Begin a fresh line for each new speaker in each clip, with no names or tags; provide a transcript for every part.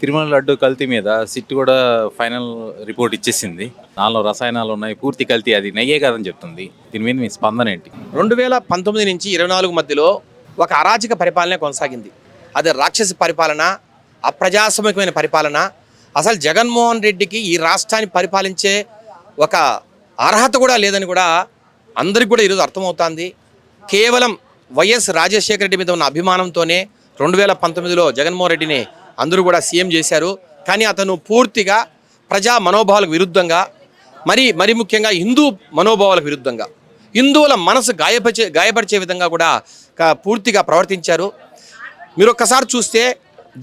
తిరుమల లడ్డు కల్తీ మీద సిట్ కూడా ఫైనల్ రిపోర్ట్ ఇచ్చేసింది. నాలుగు రసాయనాలు ఉన్నాయి పూర్తి కల్తీ అది నెయ్యే కాదని చెప్తుంది. దీని మీద మీ స్పందన ఏంటి?
రెండు వేల పంతొమ్మిది నుంచి ఇరవై నాలుగు మధ్యలో ఒక అరాచక పరిపాలన కొనసాగింది. అది రాక్షస పరిపాలన అప్రజాస్వామికమైన పరిపాలన. అసలు జగన్మోహన్ రెడ్డికి ఈ రాష్ట్రాన్ని పరిపాలించే ఒక అర్హత కూడా లేదని కూడా అందరికి కూడా ఈరోజు అర్థమవుతోంది. కేవలం వైఎస్ రాజశేఖర రెడ్డి మీద ఉన్న అభిమానంతోనే రెండు వేల పంతొమ్మిదిలో జగన్మోహన్ రెడ్డిని అందరూ కూడా సీఎం చేశారు. కానీ అతను పూర్తిగా ప్రజా మనోభావాలకు విరుద్ధంగా మరి మరి ముఖ్యంగా హిందూ మనోభావాలకు విరుద్ధంగా హిందువుల మనసు గాయపరిచే గాయపరిచే విధంగా కూడా పూర్తిగా ప్రవర్తించారు. మీరు ఒక్కసారి చూస్తే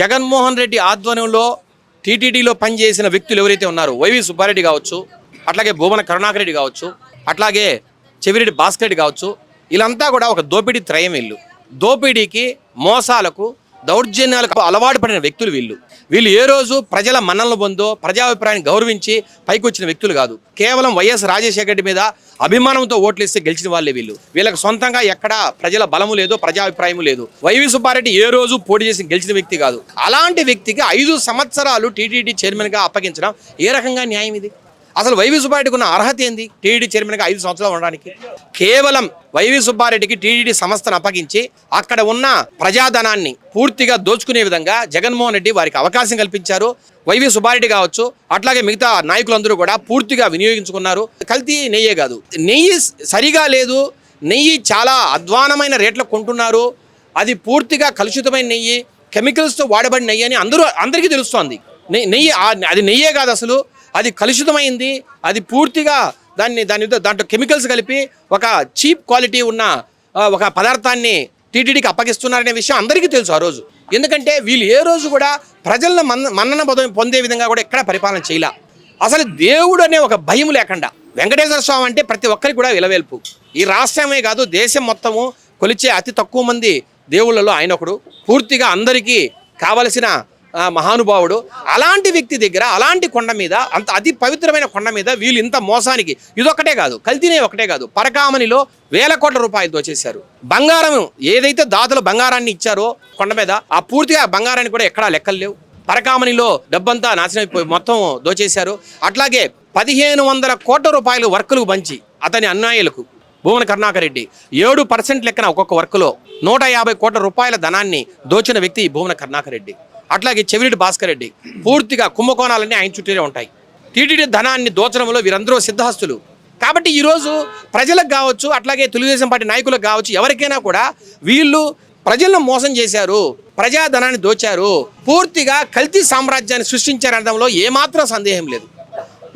జగన్మోహన్ రెడ్డి ఆధ్వర్యంలో టీటీడీలో పనిచేసిన వ్యక్తులు ఎవరైతే ఉన్నారో వైవి సుబ్బారెడ్డి కావచ్చు అట్లాగే భూమన కరుణాకర్ రెడ్డి కావచ్చు అట్లాగే చెవిరెడ్డి భాస్కర్ రెడ్డి కావచ్చు వీళ్ళంతా కూడా ఒక దోపిడీ త్రయం వీళ్ళు. దోపిడీకి మోసాలకు దౌర్జన్యాలకు అలవాటు పడిన వ్యక్తులు వీళ్ళు. వీళ్ళు ఏ రోజు ప్రజల మన్నలను పొందో ప్రజాభిప్రాయాన్ని గౌరవించి పైకి వచ్చిన వ్యక్తులు కాదు. కేవలం వైఎస్ రాజశేఖర రెడ్డి మీద అభిమానంతో ఓట్లు ఇస్తే గెలిచిన వాళ్ళే వీళ్ళు. వీళ్ళకి సొంతంగా ఎక్కడా ప్రజల బలము లేదు ప్రజాభిప్రాయము లేదు. వైవి సుబ్బారెడ్డి ఏ రోజు పోటీ చేసి గెలిచిన వ్యక్తి కాదు. అలాంటి వ్యక్తికి ఐదు సంవత్సరాలు టీటీడీ చైర్మన్గా అప్పగించడం ఏ రకంగా న్యాయం ఇది? అసలు వైవి సుబ్బారెడ్డికి ఉన్న అర్హత ఏంది? టీడీడీ చైర్మన్గా ఐదు సంవత్సరాలు ఉండడానికి. కేవలం వైవి సుబ్బారెడ్డికి టీడీడీ సంస్థను అప్పగించి అక్కడ ఉన్న ప్రజాధనాన్ని పూర్తిగా దోచుకునే విధంగా జగన్మోహన్ రెడ్డి వారికి అవకాశం కల్పించారు. వైవి సుబ్బారెడ్డి కావచ్చు అట్లాగే మిగతా నాయకులందరూ కూడా పూర్తిగా వినియోగించుకున్నారు. కల్తీ నెయ్యే కాదు. నెయ్యి సరిగా లేదు. నెయ్యి చాలా అధ్వానమైన రేట్లకు కొంటున్నారు. అది పూర్తిగా కలుషితమైన నెయ్యి కెమికల్స్తో వాడబడిన నెయ్యి అని అందరూ అందరికీ తెలుస్తోంది. నెయ్యి నెయ్యి అది నెయ్యే కాదు అసలు. అది కలుషితమైంది అది పూర్తిగా దాన్ని దాని దాంట్లో కెమికల్స్ కలిపి ఒక చీప్ క్వాలిటీ ఉన్న ఒక పదార్థాన్ని టీటీడీకి అప్పగిస్తున్నారనే విషయం అందరికీ తెలుసు ఆ రోజు. ఎందుకంటే వీళ్ళు ఏ రోజు కూడా ప్రజలను మన్న మన్నన పదవి పొందే విధంగా కూడా ఎక్కడ పరిపాలన చేయలే. అసలు దేవుడు అనే ఒక భయం లేకుండా వెంకటేశ్వర స్వామి అంటే ప్రతి ఒక్కరికి కూడా విలవేల్పు. ఈ రాష్ట్రమే కాదు దేశం మొత్తము కొలిచే అతి తక్కువ మంది దేవుళ్ళలో ఆయన ఒకడు. పూర్తిగా అందరికీ కావలసిన మహానుభావుడు అలాంటి వ్యక్తి దగ్గర అలాంటి కొండ మీద అంత అతి పవిత్రమైన కొండ మీద వీళ్ళు ఇంత మోసానికి ఇదొక్కటే కాదు కల్తీనే ఒకటే కాదు పరకామణిలో వేల కోట్ల రూపాయలు దోచేశారు. బంగారం ఏదైతే దాతలు బంగారాన్ని ఇచ్చారో కొండ మీద ఆ పూర్తిగా బంగారాన్ని కూడా ఎక్కడా లెక్కలు లేవు. పరకామణిలో డబ్బంతా నాశనం మొత్తం దోచేశారు. అట్లాగే పదిహేను వందల కోట్ల రూపాయలు వర్కులకు పంచి అతని అన్యాయులకు భువన కరుణాకర్ రెడ్డి ఏడు పర్సెంట్ లెక్కన ఒక్కొక్క వర్కులో నూట యాభై కోట్ల రూపాయల ధనాన్ని దోచిన వ్యక్తి ఈ భువన కరుణాకర్ రెడ్డి. అట్లాగే చెవిరెడ్డి భాస్కర్ రెడ్డి పూర్తిగా కుంభకోణాలన్నీ ఆయన చుట్టూనే ఉంటాయి. టీటీడీ ధనాన్ని దోచడంలో వీరందరూ సిద్ధహస్తులు. కాబట్టి ఈరోజు ప్రజలకు కావచ్చు అట్లాగే తెలుగుదేశం పార్టీ నాయకులకు కావచ్చు ఎవరికైనా కూడా వీళ్ళు ప్రజలను మోసం చేశారు ప్రజాధనాన్ని దోచారు పూర్తిగా కల్తీ సామ్రాజ్యాన్ని సృష్టించారనడంలో ఏమాత్రం సందేహం లేదు.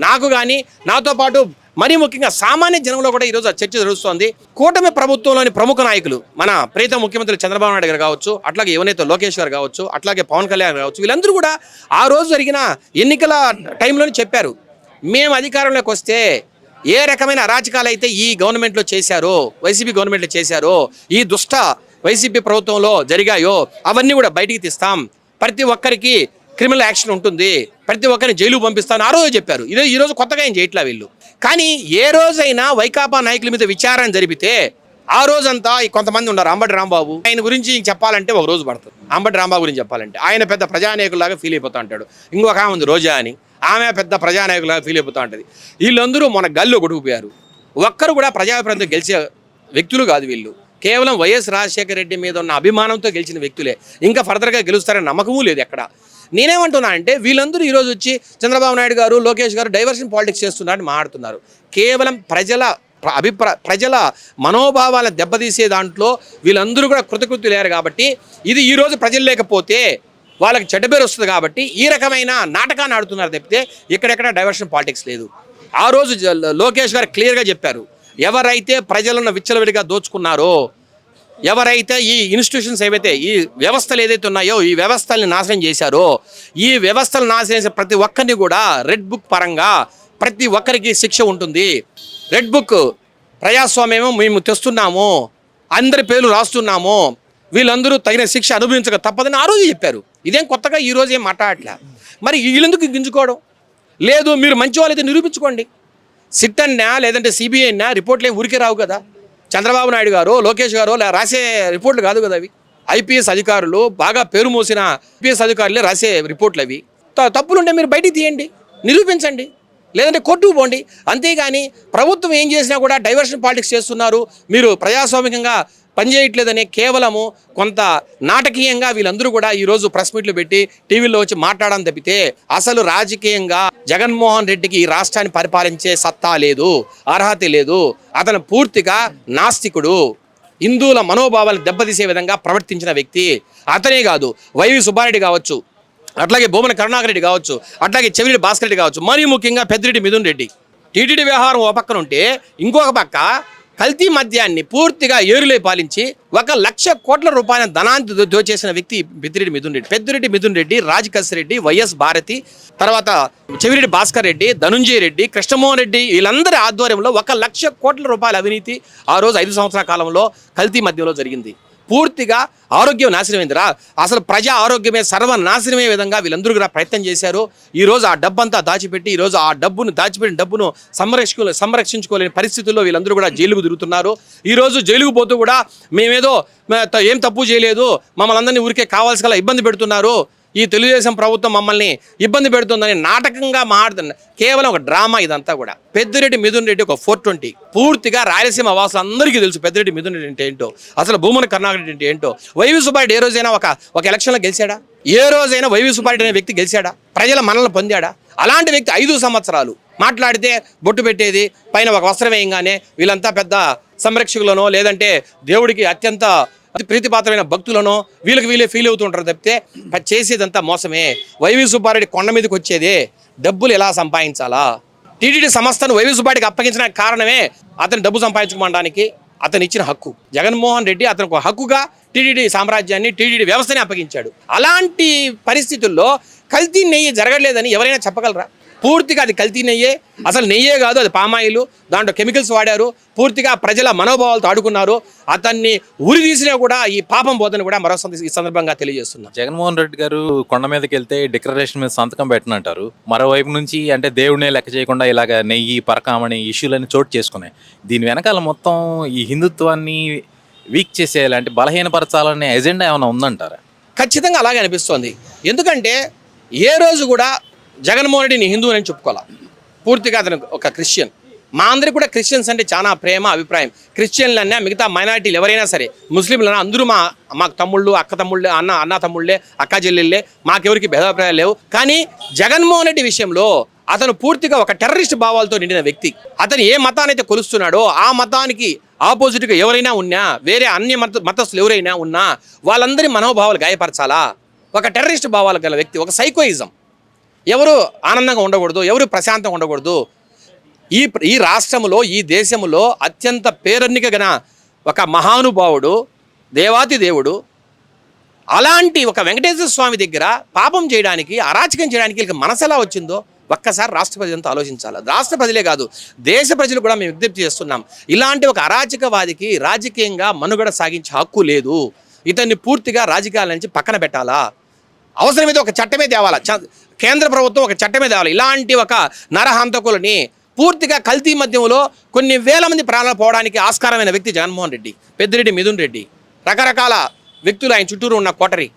నాకు కానీ నాతో పాటు మరీ ముఖ్యంగా సామాన్య జనంలో కూడా ఈరోజు ఆ చర్చ జరుగుతోంది. కూటమి ప్రభుత్వంలోని ప్రముఖ నాయకులు మన ప్రీత ముఖ్యమంత్రి చంద్రబాబు నాయుడు గారు కావచ్చు అట్లాగే యువనేత లోకేష్ గారు కావచ్చు అట్లాగే పవన్ కళ్యాణ్ కావచ్చు వీళ్ళందరూ కూడా ఆ రోజు జరిగిన ఎన్నికల టైంలోనే చెప్పారు. మేము అధికారంలోకి వస్తే ఏ రకమైన అరాచకాలు అయితే ఈ గవర్నమెంట్లో చేశారో వైసీపీ గవర్నమెంట్లో చేశారో ఈ దుష్ట వైసీపీ ప్రభుత్వంలో జరిగాయో అవన్నీ కూడా బయటికి తీస్తాం. ప్రతి ఒక్కరికి క్రిమినల్ యాక్షన్ ఉంటుంది. ప్రతి ఒక్కరిని జైలు పంపిస్తాను. ఆ రోజు చెప్పారు. ఇదే ఈరోజు కొత్తగా ఏం చేయట్లా వీళ్ళు? కానీ ఏ రోజైనా వైకాపా నాయకుల మీద విచారణ జరిపితే ఆ రోజంతా కొంతమంది ఉన్నారు అంబటి రాంబాబు. ఆయన గురించి చెప్పాలంటే ఒక రోజు పడుతుంది. అంబటి రాంబాబు గురించి చెప్పాలంటే. ఆయన పెద్ద ప్రజానాయకులాగా ఫీల్ అయిపోతూ ఉంటాడు. ఇంకొక ఆమె ఉంది రోజా అని. ఆమె పెద్ద ప్రజానాయకులాగా ఫీల్ అయిపోతూ ఉంటుంది. వీళ్ళందరూ మన గల్లో కొడుకుపోయారు ఒక్కరు కూడా ప్రజాభిప్రాయంతో గెలిచే వ్యక్తులు కాదు వీళ్ళు. కేవలం వైఎస్ రాజశేఖర రెడ్డి మీద ఉన్న అభిమానంతో గెలిచిన వ్యక్తులే. ఇంకా ఫర్దర్గా గెలుస్తారని నమ్మకమూ లేదు ఎక్కడ. నేనేమంటున్నా అంటే వీళ్ళందరూ ఈరోజు వచ్చి చంద్రబాబు నాయుడు గారు లోకేష్ గారు డైవర్షన్ పాలిటిక్స్ చేస్తున్నారని మాట్లాడుతున్నారు. కేవలం ప్రజల ప్ర- అభిప్రాయ ప్రజల మనోభావాలను దెబ్బతీసే దాంట్లో వీళ్ళందరూ కూడా కృతకృత్యులేరు కాబట్టి ఇది ఈరోజు ప్రజలు లేకపోతే వాళ్ళకి చెడ్డ పేరు వస్తుంది కాబట్టి ఈ రకమైన నాటకాన్ని ఆడుతున్నారు తప్పితే ఇక్కడెక్కడ డైవర్షన్ పాలిటిక్స్ లేదు. ఆ రోజు లోకేష్ గారు క్లియర్గా చెప్పారు. ఎవరైతే ప్రజలను విచ్చలవిడిగా దోచుకున్నారో ఎవరైతే ఈ ఇన్స్టిట్యూషన్స్ ఏవైతే ఈ వ్యవస్థలు ఏదైతే ఉన్నాయో ఈ వ్యవస్థల్ని నాశనం చేశారో ఈ వ్యవస్థలు నాశనం చేసే ప్రతి ఒక్కరిని కూడా రెడ్ బుక్ పరంగా ప్రతి ఒక్కరికి శిక్ష ఉంటుంది. రెడ్ బుక్ ప్రజాస్వామ్యము మేము తెస్తున్నాము అందరి పేర్లు రాస్తున్నాము వీళ్ళందరూ తగిన శిక్ష అనుభవించక తప్పదని ఆ రోజు చెప్పారు. ఇదేం కొత్తగా ఈ రోజు ఏం మాట్లాడలే మరి వీళ్ళెందుకు గింజుకోవడం? లేదు మీరు మంచి వాళ్ళైతే నిరూపించుకోండి. సిట్ అన్నా లేదంటే సిబిఐ అన్నా రిపోర్ట్లు ఏం ఊరికే రావు కదా? చంద్రబాబు నాయుడు గారు లోకేష్ గారు రాసే రిపోర్ట్లు కాదు కదా అవి? ఐపీఎస్ అధికారులు బాగా పేరు మోసిన ఐపీఎస్ అధికారులే రాసే రిపోర్ట్లు అవి. తప్పులుంటే మీరు బయటికి తీయండి నిరూపించండి లేదంటే కొట్టుకు పోండి. అంతేగాని ప్రభుత్వం ఏం చేసినా కూడా డైవర్షన్ పాలిటిక్స్ చేస్తున్నారు. మీరు ప్రజాస్వామికంగా పనిచేయట్లేదనే కేవలము కొంత నాటకీయంగా వీళ్ళందరూ కూడా ఈరోజు ప్రెస్ మీట్లు పెట్టి టీవీలో వచ్చి మాట్లాడడం తప్పితే అసలు రాజకీయంగా జగన్మోహన్ రెడ్డికి ఈ రాష్ట్రాన్ని పరిపాలించే సత్తా లేదు అర్హత లేదు. అతను పూర్తిగా నాస్తికుడు. హిందువుల మనోభావాలు దెబ్బతీసే విధంగా ప్రవర్తించిన వ్యక్తి. అతనే కాదు వైవి సుబ్బారెడ్డి కావచ్చు అట్లాగే భూమన కరుణాకర్ రెడ్డి కావచ్చు అట్లాగే చెవిరెడ్డి భాస్కర్ రెడ్డి కావచ్చు మరీ ముఖ్యంగా పెద్దిరెడ్డి మిథున్ రెడ్డి. టీటీడీ వ్యవహారం ఒక పక్కన ఉంటే ఇంకొక పక్క కల్తీ మద్యాన్ని పూర్తిగా ఏరులే పాలించి ఒక లక్ష కోట్ల రూపాయల ధనాన్ని దోచేసిన వ్యక్తి పెద్దిరెడ్డి మిథున్ రెడ్డి పెద్దిరెడ్డి మిథున్ రెడ్డి రాజకస్ రెడ్డి వైఎస్ భారతి తర్వాత చెవిరెడ్డి భాస్కర్ రెడ్డి ధనుంజయ రెడ్డి కృష్ణమోహన్ రెడ్డి వీళ్ళందరి ఆధ్వర్యంలో ఒక లక్ష కోట్ల రూపాయల అవినీతి ఆ రోజు ఐదు సంవత్సరాల కాలంలో కల్తీ మద్యంలో జరిగింది. పూర్తిగా ఆరోగ్యం నాశనమైందిరా. అసలు ప్రజా ఆరోగ్యమే సర్వనాశనమే విధంగా వీళ్ళందరూ కూడా ప్రయత్నం చేశారు. ఈ రోజు ఆ డబ్బంతా దాచిపెట్టి ఈరోజు ఆ డబ్బును దాచిపెట్టిన డబ్బును సంరక్షించుకో సంరక్షించుకోలేని పరిస్థితుల్లో వీళ్ళందరూ కూడా జైలుకు తిరుగుతున్నారు. ఈరోజు జైలుకు పోతూ కూడా మేమేదో ఏం తప్పు చేయలేదు. మమ్మల్ని అందరినీ ఊరికే కావాల్సిన ఇబ్బంది పెడుతున్నారు. ఈ తెలుగుదేశం ప్రభుత్వం మమ్మల్ని ఇబ్బంది పెడుతుందని నాటకంగా మాట్లాడుతున్న కేవలం ఒక డ్రామా ఇదంతా కూడా. పెద్దిరెడ్డి మిథున్ రెడ్డి ఒక ఫోర్ ట్వంటీ. పూర్తిగా రాయలసీమ వాసులు అందరికీ తెలుసు పెద్దిరెడ్డి మిథున్ రెడ్డి అంటే ఏంటో. అసలు భూమన కర్ణాకర్ రెడ్డి అంటే ఏంటో. వైవి సుబ్బారెడ్డి ఏ రోజైనా ఒక ఒక ఎలక్షన్లో గెలిచాడా? ఏ రోజైనా వైవి సుబ్బారెడ్డి అనే వ్యక్తి గెలిచాడా? ప్రజల మనల్ని పొందాడా? అలాంటి వ్యక్తి ఐదు సంవత్సరాలు మాట్లాడితే బొట్టు పెట్టేది పైన ఒక వస్త్రం వేయంగానే వీళ్ళంతా పెద్ద సంరక్షకులనో లేదంటే దేవుడికి అత్యంత అతి ప్రీతిపాత్రమైన భక్తులను వీళ్ళకి వీళ్ళే ఫీల్ అవుతుంటారు తప్పితే చేసేదంతా మోసమే. వైవి సుబ్బారెడ్డి కొండ మీదకి వచ్చేదే. డబ్బులు ఎలా సంపాదించాలా? టీటీడీ సంస్థను వైవి సుబ్బారెడ్డికి అప్పగించిన కారణమే అతను డబ్బు సంపాదించుకోవడానికి అతను ఇచ్చిన హక్కు. జగన్మోహన్ రెడ్డి అతనికి ఒక హక్కుగా టీటీడీ సామ్రాజ్యాన్ని టీటీడీ వ్యవస్థని అప్పగించాడు. అలాంటి పరిస్థితుల్లో కల్తీ నెయ్యి జరగలేదని ఎవరైనా చెప్పగలరా? పూర్తిగా అది కల్తీ నెయ్యే అసలు నెయ్యే కాదు అది పామాయిల్. దాంట్లో కెమికల్స్ వాడారు. పూర్తిగా ప్రజల మనోభావాలతో ఆడుకున్నారు. అతన్ని ఉరి తీసినా కూడా ఈ పాపం పోదని కూడా మరో ఈ సందర్భంగా తెలియజేస్తున్నా.
జగన్మోహన్ రెడ్డి గారు కొండ మీదకి వెళ్తే డిక్లరేషన్ మీద సంతకం పెట్టనంటారు. మరోవైపు నుంచి అంటే దేవుడినే లెక్క చేయకుండా ఇలాగ నెయ్యి పరకామణి ఇష్యూలని చోటు చేసుకున్నాయి. దీని వెనకాల మొత్తం ఈ హిందుత్వాన్ని వీక్ చేసేయాలంటే బలహీనపరచాలనే ఎజెండా ఏమైనా ఉందంటారా?
ఖచ్చితంగా అలాగే అనిపిస్తోంది. ఎందుకంటే ఏ రోజు కూడా జగన్మోహన్ రెడ్డి నీ హిందూ అని పూర్తిగా అతను ఒక క్రిస్టియన్. మా అందరికి కూడా క్రిస్టియన్స్ అంటే చాలా ప్రేమ అభిప్రాయం. క్రిస్టియన్లన్నా మిగతా మైనారిటీలు ఎవరైనా సరే ముస్లింలు అందరూ మా మాకు తమ్ముళ్ళు అక్క తమ్ముళ్ళే అన్న అన్న తమ్ముళ్ళే అక్క చెల్లెళ్ళే మాకెవరికి భేదాభిప్రాయాలు లేవు. కానీ జగన్మోహన్ రెడ్డి విషయంలో అతను పూర్తిగా ఒక టెర్రరిస్ట్ భావాలతో నిండిన వ్యక్తి. అతను ఏ మతానైతే కొలుస్తున్నాడో ఆ మతానికి ఆపోజిట్గా ఎవరైనా ఉన్నా వేరే అన్ని మత మతస్థులు ఎవరైనా ఉన్నా వాళ్ళందరి మనోభావాలు గాయపరచాలా? ఒక టెర్రరిస్ట్ భావాలు గల వ్యక్తి ఒక సైకోయిజం. ఎవరు ఆనందంగా ఉండకూడదు ఎవరు ప్రశాంతంగా ఉండకూడదు. ఈ ఈ రాష్ట్రంలో ఈ దేశంలో అత్యంత పేరెన్నిక గన ఒక మహానుభావుడు దేవాతి దేవుడు అలాంటి ఒక వెంకటేశ్వర స్వామి దగ్గర పాపం చేయడానికి అరాచకం చేయడానికి వీళ్ళకి మనసు ఎలా వచ్చిందో ఒక్కసారి రాష్ట్ర ప్రజలంతా ఆలోచించాలి. రాష్ట్ర ప్రజలే కాదు దేశ ప్రజలు కూడా మేము విజ్ఞప్తి చేస్తున్నాం. ఇలాంటి ఒక అరాచకవాదికి రాజకీయంగా మనుగడ సాగించే హక్కు లేదు. ఇతన్ని పూర్తిగా రాజకీయాల నుంచి పక్కన పెట్టాలా? అవసరమైతే ఒక చట్టమే తేవాలా. చ- కేంద్ర ప్రభుత్వం ఒక చట్టమే తేవాలి. ఇలాంటి ఒక నరహంతకులని పూర్తిగా కల్తీ మధ్యంలో కొన్ని వేల మంది ప్రాణాలు పోవడానికి ఆస్కారమైన వ్యక్తి జగన్మోహన్ రెడ్డి పెద్దిరెడ్డి మిథున్ రెడ్డి. రకరకాల వ్యక్తులు ఆయన చుట్టూరు ఉన్న కోటరి.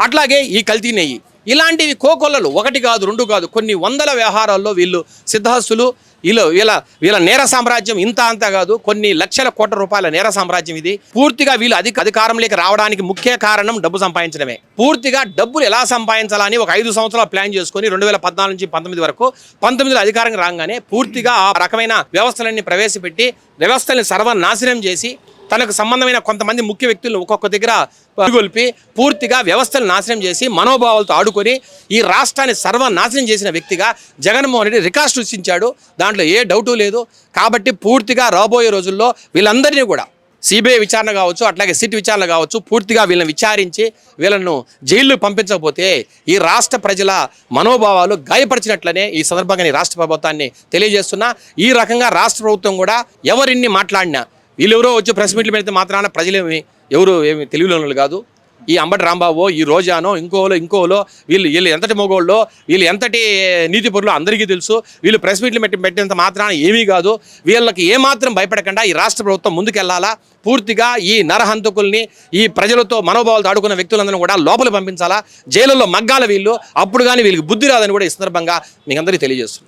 అట్లాగే ఈ కల్తీ నెయ్యి. ఇలాంటివి కోకొల్లలు. ఒకటి కాదు రెండు కాదు కొన్ని వందల వ్యవహారాల్లో వీళ్ళు సిద్ధహస్తులు వీళ్ళు వీళ్ళ వీళ్ళ నేర సామ్రాజ్యం ఇంత అంత కాదు కొన్ని లక్షల కోట్ల రూపాయల నేర సామ్రాజ్యం ఇది. పూర్తిగా వీళ్ళు అధిక అధికారంలోకి రావడానికి ముఖ్య కారణం డబ్బు సంపాదించడమే. పూర్తిగా డబ్బులు ఎలా సంపాదించాలని ఒక ఐదు సంవత్సరాలు ప్లాన్ చేసుకొని రెండు వేల పద్నాలుగు నుంచి పంతొమ్మిది వరకు పంతొమ్మిదిలో అధికారంగా రాగానే పూర్తిగా ఆ రకమైన వ్యవస్థలన్నీ ప్రవేశపెట్టి వ్యవస్థల్ని సర్వనాశనం చేసి తనకు సంబంధమైన కొంతమంది ముఖ్య వ్యక్తులను ఒక్కొక్క దగ్గర గొల్పి పూర్తిగా వ్యవస్థను నాశనం చేసి మనోభావాలతో ఆడుకొని ఈ రాష్ట్రాన్ని సర్వనాశనం చేసిన వ్యక్తిగా జగన్మోహన్ రెడ్డి రికార్డు సృష్టించాడు. దాంట్లో ఏ డౌటు లేదు. కాబట్టి పూర్తిగా రాబోయే రోజుల్లో వీళ్ళందరినీ కూడా సిబిఐ విచారణ కావచ్చు అట్లాగే సిట్ విచారణ కావచ్చు పూర్తిగా వీళ్ళని విచారించి వీళ్ళను జైల్లో పంపించకపోతే ఈ రాష్ట్ర ప్రజల మనోభావాలు గాయపరిచినట్లనే ఈ సందర్భంగా రాష్ట్ర ప్రభుత్వాన్ని తెలియజేస్తున్నా. ఈ రకంగా రాష్ట్ర ప్రభుత్వం కూడా ఎవరిన్ని మాట్లాడినా వీళ్ళెవరో వచ్చి ప్రెస్ మీట్లు పెడితే మాత్రాన ప్రజలేమి ఎవరు ఏమి తెలివిలోనులు కాదు. ఈ అంబటి రాంబాబు ఈ రోజానో ఇంకోలో ఇంకోలో వీళ్ళు వీళ్ళు ఎంతటి మొగోళ్ళో వీళ్ళు ఎంతటి నీతి పరులు అందరికీ తెలుసు. వీళ్ళు ప్రెస్ మీట్లు పెట్టి పెట్టినంత మాత్రాన ఏమీ కాదు. వీళ్ళకి ఏమాత్రం భయపడకుండా ఈ రాష్ట్ర ప్రభుత్వం ముందుకెళ్ళాలా? పూర్తిగా ఈ నరహంతకుల్ని ఈ ప్రజలతో మనోభావాలు ఆడుకున్న వ్యక్తులందరినీ కూడా లోపల పంపించాలా? జైలులో మగ్గాల వీళ్ళు. అప్పుడు కానీ వీళ్ళకి బుద్ధి రాదని కూడా ఈ సందర్భంగా మీకు అందరికీ తెలియజేస్తున్నాను.